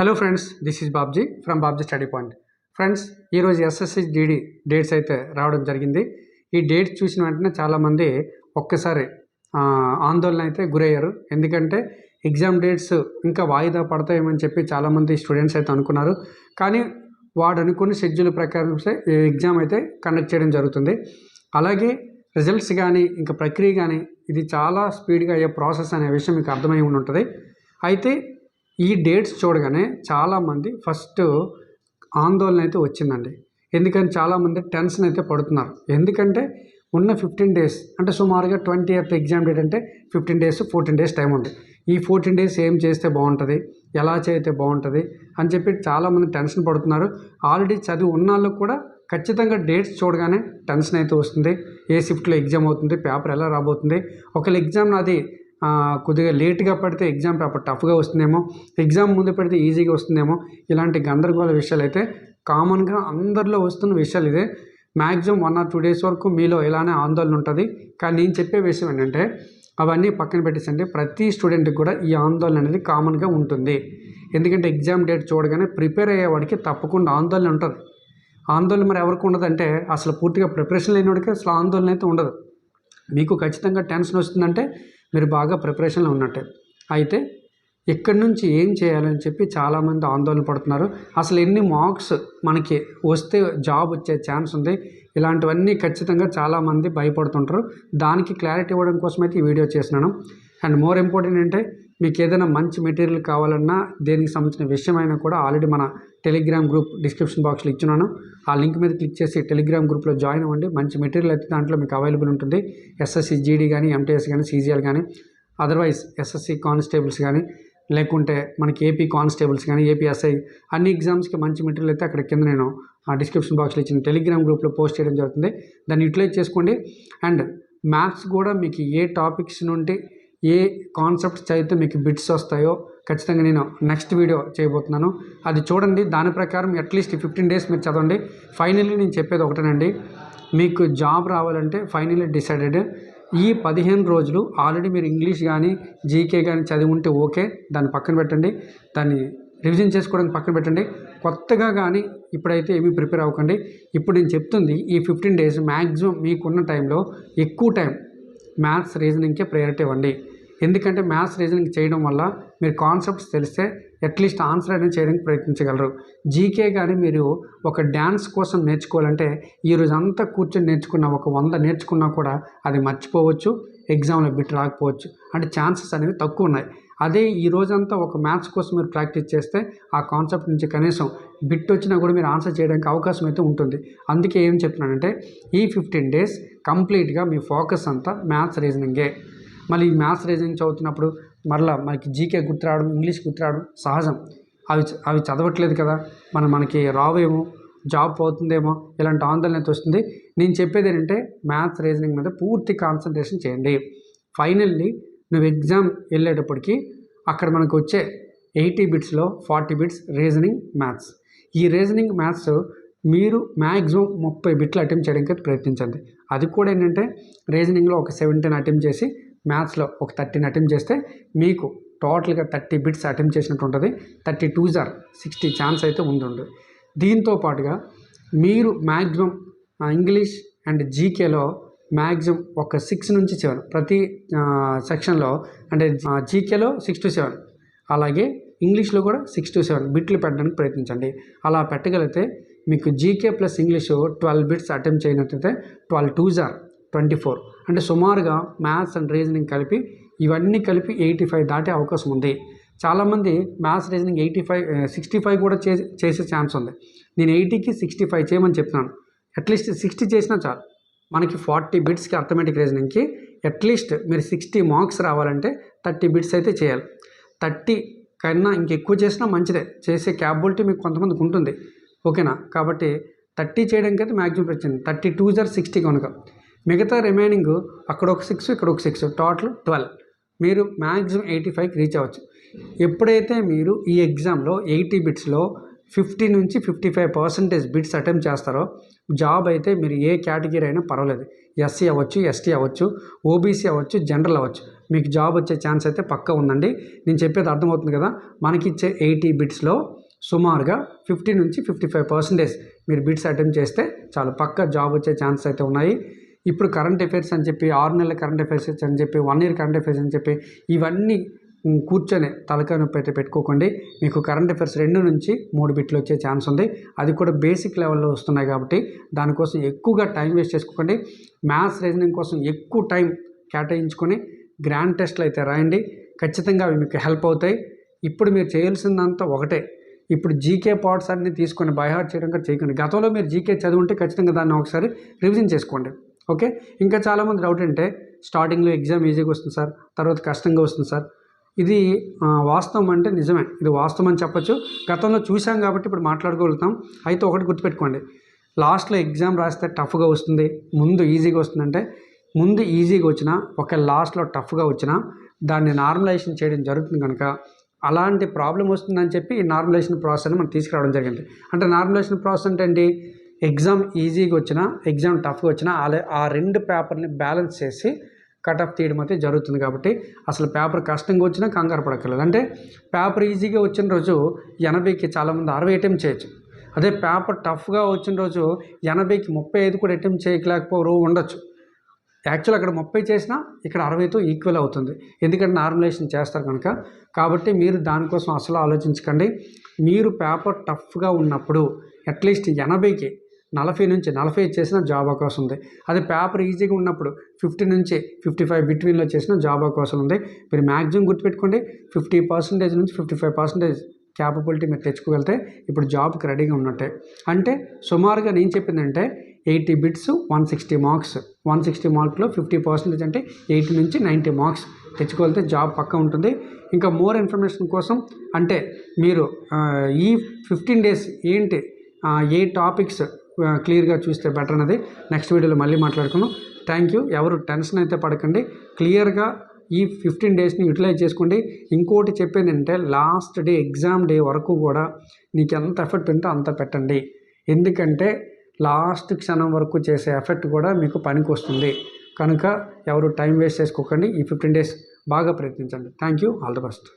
Hello friends this is Babji from Babji study point friends ఈరోజు SSC DD dates అయితే రావడం జరిగింది. ఈ డేట్స్ చూసిన వెంటనే చాలామంది ఒక్కసారి ఆందోళన అయితే గురయ్యారు. ఎందుకంటే ఎగ్జామ్ డేట్స్ ఇంకా వాయిదా పడతాయేమని చెప్పి చాలామంది స్టూడెంట్స్ అయితే అనుకున్నారు. కానీ వాడు అనుకున్న షెడ్యూల్ ప్రకారం ఈ ఎగ్జామ్ అయితే కండక్ట్ చేయడం జరుగుతుంది. అలాగే రిజల్ట్స్ కానీ ఇంకా ప్రక్రియ కానీ ఇది చాలా స్పీడ్గా అయ్యే ప్రాసెస్ అనే విషయం మీకు అర్థమై ఉంటుంది అయితే ఈ డేట్స్ చూడగానే చాలామంది ఫస్ట్ ఆందోళన అయితే వచ్చిందండి. ఎందుకని చాలామంది టెన్షన్ అయితే పడుతున్నారు. ఎందుకంటే ఉన్న ఫిఫ్టీన్ డేస్ అంటే సుమారుగా ట్వంటీ ఎయిత్ ఎగ్జామ్ డేట్ అంటే fifteen days fourteen days time ఉంది. ఈ ఫోర్టీన్ డేస్ ఏం చేస్తే బాగుంటుంది? ఎలా చేస్తే బాగుంటుంది? అని చెప్పి చాలామంది టెన్షన్ పడుతున్నారు. ఆల్రెడీ చదివి ఉన్న వాళ్ళకు కూడా ఖచ్చితంగా డేట్స్ చూడగానే టెన్షన్ అయితే వస్తుంది. ఏ షిఫ్ట్లో ఎగ్జామ్ అవుతుంది? పేపర్ ఎలా రాబోతుంది? ఒకవేళ ఎగ్జామ్ నాది కొద్దిగా లేట్గా పడితే ఎగ్జామ్ పేపర్ టఫ్గా వస్తుందేమో ఎగ్జామ్ ముందు పెడితే ఈజీగా వస్తుందేమో ఇలాంటి గందరగోళ విషయాలు అయితే కామన్గా అందరిలో వస్తున్న విషయాలు ఇదే. Maximum one or two days వరకు మీలో ఇలానే ఆందోళన ఉంటుంది. కానీ నేను చెప్పే విషయం ఏంటంటే అవన్నీ పక్కన పెట్టేసండి ప్రతి స్టూడెంట్కి కూడా ఈ ఆందోళన అనేది కామన్గా ఉంటుంది. ఎందుకంటే ఎగ్జామ్ డేట్ చూడగానే ప్రిపేర్ అయ్యేవాడికి తప్పకుండా ఆందోళన ఉంటుంది. ఆందోళన మరి ఎవరికి ఉండదంటే అసలు పూర్తిగా ప్రిపరేషన్ లేనివాడికి అసలు ఆందోళన అయితే ఉండదు. మీకు ఖచ్చితంగా టెన్షన్ వస్తుందంటే మీరు బాగా ప్రిపరేషన్లో ఉన్నట్టే. అయితే ఇక్కడి నుంచి ఏం చేయాలని చెప్పి చాలామంది ఆందోళన పడుతున్నారు. అసలు ఎన్ని మార్క్స్ మనకి వస్తే జాబ్ వచ్చే ఛాన్స్ ఉంది? ఇలాంటివన్నీ ఖచ్చితంగా చాలామంది భయపడుతుంటారు. దానికి క్లారిటీ ఇవ్వడం కోసం అయితే ఈ వీడియో చేసినాను అండ్ మోర్ ఇంపార్టెంట్ అంటే మీకు ఏదైనా మంచి మెటీరియల్ కావాలన్నా దేనికి సంబంధించిన విషయమైనా కూడా ఆల్రెడీ మన టెలిగ్రామ్ గ్రూప్ డిస్క్రిప్షన్ బాక్స్లో ఇచ్చున్నాను. ఆ లింక్ మీద క్లిక్ చేసి టెలిగ్రామ్ గ్రూప్లో జాయిన్ అవ్వండి. మంచి మెటీరియల్ అయితే దాంట్లో మీకు అవైలబుల్ ఉంటుంది. ఎస్ఎస్సి జీడీ కానీ ఎంటీఎస్ కానీ సీజీఎల్ కానీ అదర్వైజ్ ఎస్ఎస్సి కానిస్టేబుల్స్ కానీ లేకుంటే మనకి ఏపీ కానిస్టేబుల్స్ కానీ ఏపీఎస్ఐ అన్ని ఎగ్జామ్స్కి మంచి మెటీరియల్ అయితే అక్కడ కింద నేను ఆ డిస్క్రిప్షన్ బాక్స్లో ఇచ్చిన టెలిగ్రామ్ గ్రూప్లో పోస్ట్ చేయడం జరుగుతుంది. దాన్ని యూటిలైజ్ చేసుకోండి. అండ్ మ్యాథ్స్ కూడా మీకు ఏ టాపిక్స్ నుండి ఏ కాన్సెప్ట్స్ చదివితే మీకు బిట్స్ వస్తాయో ఖచ్చితంగా నేను నెక్స్ట్ వీడియో చేయబోతున్నాను. అది చూడండి దాని ప్రకారం అట్లీస్ట్ ఫిఫ్టీన్ డేస్ మీరు చదవండి. ఫైనల్లీ నేను చెప్పేది ఒకటేనండి. మీకు జాబ్ రావాలంటే ఫైనల్లీ డిసైడెడ్ ఈ పదిహేను రోజులు ఆల్రెడీ మీరు ఇంగ్లీష్ కానీ జీకే కానీ చదివి ఉంటే ఓకే దాన్ని పక్కన పెట్టండి. దాన్ని రివిజన్ చేసుకోవడానికి పక్కన పెట్టండి. కొత్తగా కానీ ఇప్పుడైతే ఏమీ ప్రిపేర్ అవ్వకండి. ఇప్పుడు నేను చెప్తుంది ఈ ఫిఫ్టీన్ డేస్ మ్యాక్సిమం మీకున్న టైంలో ఎక్కువ టైం మ్యాథ్స్ రీజనింగ్కే ప్రయారిటీ ఇవ్వండి. ఎందుకంటే మ్యాథ్స్ రీజనింగ్ చేయడం వల్ల మీరు కాన్సెప్ట్స్ తెలిస్తే అట్లీస్ట్ ఆన్సర్ అనేది చేయడానికి ప్రయత్నించగలరు. జీకే కానీ మీరు ఒక డ్యాన్స్ కోసం నేర్చుకోవాలంటే ఈ అంతా కూర్చొని నేర్చుకున్న ఒక వంద నేర్చుకున్నా కూడా అది మర్చిపోవచ్చు ఎగ్జామ్లో బిట్ రాకపోవచ్చు. అంటే ఛాన్సెస్ అనేవి తక్కువ ఉన్నాయి. అదే ఈ రోజంతా ఒక మ్యాథ్స్ కోసం మీరు ప్రాక్టీస్ చేస్తే ఆ కాన్సెప్ట్ నుంచి కనీసం బిట్ వచ్చినా కూడా మీరు ఆన్సర్ చేయడానికి అవకాశం అయితే ఉంటుంది. అందుకే ఏం చెప్తున్నానంటే ఈ ఫిఫ్టీన్ డేస్ కంప్లీట్గా మీ ఫోకస్ అంతా మ్యాథ్స్ రీజనింగే మళ్ళీ మ్యాథ్స్ రీజనింగ్ చదువుతున్నప్పుడు మరలా మనకి జీకే గుర్తురావడం ఇంగ్లీష్ గుర్తురావడం సహజం. అవి చ- అవి చదవట్లేదు కదా. మనం మనకి రావేమో జాబ్ పోతుందేమో ఇలాంటి ఆందోళన అయితే వస్తుంది. నేను చెప్పేది ఏంటంటే మ్యాథ్స్ రీజనింగ్ మీద పూర్తి కాన్సన్ట్రేషన్ చేయండి. ఫైనల్లీ నువ్వు ఎగ్జామ్ వెళ్ళేటప్పటికి అక్కడ మనకు వచ్చే ఎయిటీ బిట్స్లో ఫార్టీ బిట్స్ రీజనింగ్ మ్యాథ్స్ ఈ రీజనింగ్ మ్యాథ్స్ మీరు మ్యాక్సిమం ముప్పై బిట్లు అటెంప్ట్ చేయడానికి ప్రయత్నించండి. అది కూడా ఏంటంటే రీజనింగ్లో ఒక సెవెంటీన్ అటెంప్ట్ చేసి మ్యాథ్స్లో ఒక థర్టీన్ అటెంప్ట్ చేస్తే మీకు టోటల్గా థర్టీ బిట్స్ అటెంప్ట్ చేసినట్టు ఉంటుంది. థర్టీ టూ జార్ సిక్స్టీ ఛాన్స్ అయితే ఉంటుంది దీంతో పాటుగా మీరు మ్యాక్సిమం ఇంగ్లీష్ అండ్ జీకేలో మ్యాక్సిమం ఒక సిక్స్ నుంచి సెవెన్ ప్రతి సెక్షన్లో అంటే జీకేలో సిక్స్ టు సెవెన్. అలాగే ఇంగ్లీష్లో కూడా సిక్స్ టు సెవెన్ బిట్లు పెట్టడానికి ప్రయత్నించండి. అలా పెట్టగలిగితే మీకు GK plus English twelve bits attempt చేయనట్లయితే twelve two జార్ ట్వంటీ ఫోర్. అంటే సుమారుగా మ్యాథ్స్ అండ్ రీజనింగ్ కలిపి ఇవన్నీ కలిపి ఎయిటీ ఫైవ్ దాటే అవకాశం ఉంది. చాలామంది maths reasoning eighty five sixty five కూడా చే చేసే ఛాన్స్ ఉంది. నేను ఎయిటీకి సిక్స్టీ ఫైవ్ చేయమని చెప్తున్నాను. అట్లీస్ట్ సిక్స్టీ చేసినా చాలు. మనకి ఫార్టీ బిట్స్కి అర్థమెటిక్ రీజనింగ్కి అట్లీస్ట్ మీరు సిక్స్టీ మార్క్స్ రావాలంటే థర్టీ బిట్స్ అయితే చేయాలి. థర్టీ కన్నా ఇంకెక్కువ చేసినా మంచిదే. చేసే క్యాపబిలిటీ మీకు కొంతమందికి ఉంటుంది. ఓకేనా? కాబట్టి థర్టీ చేయడానికి అయితే మ్యాక్సిమం వచ్చింది థర్టీ టూ జార్ సిక్స్టీ కనుక. మిగతా రిమైనింగ్ అక్కడ ఒక సిక్స్ ఇక్కడ ఒక సిక్స్ టోటల్ ట్వెల్వ్ మీరు మ్యాక్సిమం ఎయిటీ ఫైవ్కి రీచ్ అవ్వచ్చు. ఎప్పుడైతే మీరు ఈ ఎగ్జామ్లో ఎయిటీ బిట్స్లో ఫిఫ్టీ నుంచి fifty five percentage bits attempt చేస్తారో జాబ్ అయితే మీరు ఏ కేటగిరీ అయినా పర్వాలేదు. ఎస్సీ అవ్వచ్చు ఎస్టీ అవ్వచ్చు ఓబీసీ అవ్వచ్చు జనరల్ అవ్వచ్చు. మీకు జాబ్ వచ్చే ఛాన్స్ అయితే పక్కా ఉందండి. నేను చెప్పేది అర్థమవుతుంది కదా? మనకిచ్చే ఎయిటీ బిట్స్లో సుమారుగా ఫిఫ్టీ నుంచి ఫిఫ్టీ ఫైవ్ పర్సెంటేజ్ మీరు బిట్స్ అటెంప్ట్ చేస్తే చాలు. పక్క జాబ్ వచ్చే ఛాన్స్ అయితే ఉన్నాయి. ఇప్పుడు కరెంట్ అఫైర్స్ అని చెప్పి ఆరు నెలల కరెంట్ అఫైర్స్ అని చెప్పి వన్ ఇయర్ కరెంట్ అఫైర్స్ అని చెప్పి ఇవన్నీ కూర్చొని తలకాయ నొప్పి అయితే పెట్టుకోకండి. మీకు కరెంట్ అఫైర్స్ రెండు నుంచి మూడు బిట్లు వచ్చే ఛాన్స్ ఉంది. అది కూడా బేసిక్ లెవెల్లో వస్తున్నాయి కాబట్టి దానికోసం ఎక్కువగా టైం వేస్ట్ చేసుకోకండి. మ్యాథ్స్ రీజనింగ్ కోసం ఎక్కువ టైం కేటాయించుకొని గ్రాండ్ టెస్ట్లు అయితే రాయండి. ఖచ్చితంగా అవి మీకు హెల్ప్ అవుతాయి. ఇప్పుడు మీరు చేయాల్సిందంతా ఒకటే. ఇప్పుడు జీకే పార్ట్స్ అన్ని తీసుకొని బైహార్ట్ చేయడం కూడా చేయకండి. గతంలో మీరు జీకే చదువుంటే ఖచ్చితంగా దాన్ని ఒకసారి రివిజన్ చేసుకోండి. ఓకే? ఇంకా చాలామంది డౌట్ అంటే స్టార్టింగ్లో ఎగ్జామ్ ఈజీగా వస్తుంది సార్ తర్వాత కష్టంగా వస్తుంది సార్. ఇది వాస్తవం అంటే నిజమే. ఇది వాస్తవం అని చెప్పొచ్చు. గతంలో చూసాం కాబట్టి ఇప్పుడు మాట్లాడుకోగలుగుతాం. అయితే ఒకటి గుర్తుపెట్టుకోండి. లాస్ట్లో ఎగ్జామ్ రాస్తే టఫ్గా వస్తుంది ముందు ఈజీగా వస్తుందంటే ముందు ఈజీగా వచ్చినా ఒక లాస్ట్లో టఫ్గా వచ్చినా దాన్ని నార్మలైజేషన్ చేయడం జరుగుతుంది కనుక అలాంటి ప్రాబ్లం వస్తుందని చెప్పి ఈ నార్మలైజేషన్ ప్రాసెస్ని మనం తీసుకురావడం జరిగింది. అంటే నార్మలైజేషన్ ప్రాసెస్ అంటే ఏంటి? ఎగ్జామ్ ఈజీగా వచ్చినా ఎగ్జామ్ టఫ్గా వచ్చినా అలా ఆ రెండు పేపర్ని బ్యాలెన్స్ చేసి కట్ ఆఫ్ తీయడం అయితే జరుగుతుంది కాబట్టి అసలు పేపర్ కష్టంగా వచ్చినా కంగారు పడక్కర్లేదు. అంటే పేపర్ ఈజీగా వచ్చిన రోజు ఎనభైకి చాలామంది అరవై అటెంప్ట్ చేయొచ్చు. అదే పేపర్ టఫ్గా వచ్చిన రోజు ఎనభైకి ముప్పై ఐదు కూడా అటెంప్ట్ చేయలేకపోరు ఉండొచ్చు. యాక్చువల్ అక్కడ ముప్పై చేసినా ఇక్కడ అరవైతో ఈక్వల్ అవుతుంది. ఎందుకంటే నార్మలైజేషన్ చేస్తారు కనుక. కాబట్టి మీరు దానికోసం అసలు ఆలోచించకండి. మీరు పేపర్ టఫ్గా ఉన్నప్పుడు అట్లీస్ట్ ఎనభైకి నలభై నుంచి నలభై చేసిన జాబ్ అవకాశం ఉంది. అదే పేపర్ ఈజీగా ఉన్నప్పుడు ఫిఫ్టీ నుంచి ఫిఫ్టీ ఫైవ్ బిట్వీన్లో చేసిన జాబ్ అవకాశం ఉంది. మీరు మ్యాక్సిమం గుర్తుపెట్టుకోండి ఫిఫ్టీ పర్సెంటేజ్ నుంచి ఫిఫ్టీ ఫైవ్ పర్సెంటేజ్ క్యాపబిలిటీ మీరు తెచ్చుకోగలితే ఇప్పుడు జాబ్కి రెడీగా ఉన్నట్టే. అంటే సుమారుగా నేను చెప్పిందంటే eighty bits one sixty marks. One sixty మార్క్లో ఫిఫ్టీ పర్సెంటేజ్ అంటే ఎయిటీ నుంచి నైంటీ మార్క్స్ తెచ్చుకోగలితే జాబ్ పక్క ఉంటుంది. ఇంకా మోర్ ఇన్ఫర్మేషన్ కోసం అంటే మీరు ఈ ఫిఫ్టీన్ డేస్ ఏంటి ఏ టాపిక్స్ క్లియర్గా చూస్తే బెటర్ అన్నది. నెక్స్ట్ వీడియోలో మళ్ళీ మాట్లాడుకున్నాం థ్యాంక్ యూ ఎవరు టెన్షన్ అయితే పడకండి. క్లియర్గా ఈ ఫిఫ్టీన్ డేస్ని యూటిలైజ్ చేసుకోండి. ఇంకోటి చెప్పేది అంటే లాస్ట్ డే ఎగ్జామ్ డే వరకు కూడా నీకు ఎంత ఎఫర్ట్ ఉంటే అంత పెట్టండి. ఎందుకంటే లాస్ట్ క్షణం వరకు చేసే ఎఫెక్ట్ కూడా మీకు పనికి వస్తుంది కనుక ఎవరు టైం వేస్ట్ చేసుకోకండి. ఈ ఫిఫ్టీన్ డేస్ బాగా ప్రయత్నించండి. Thank you all the best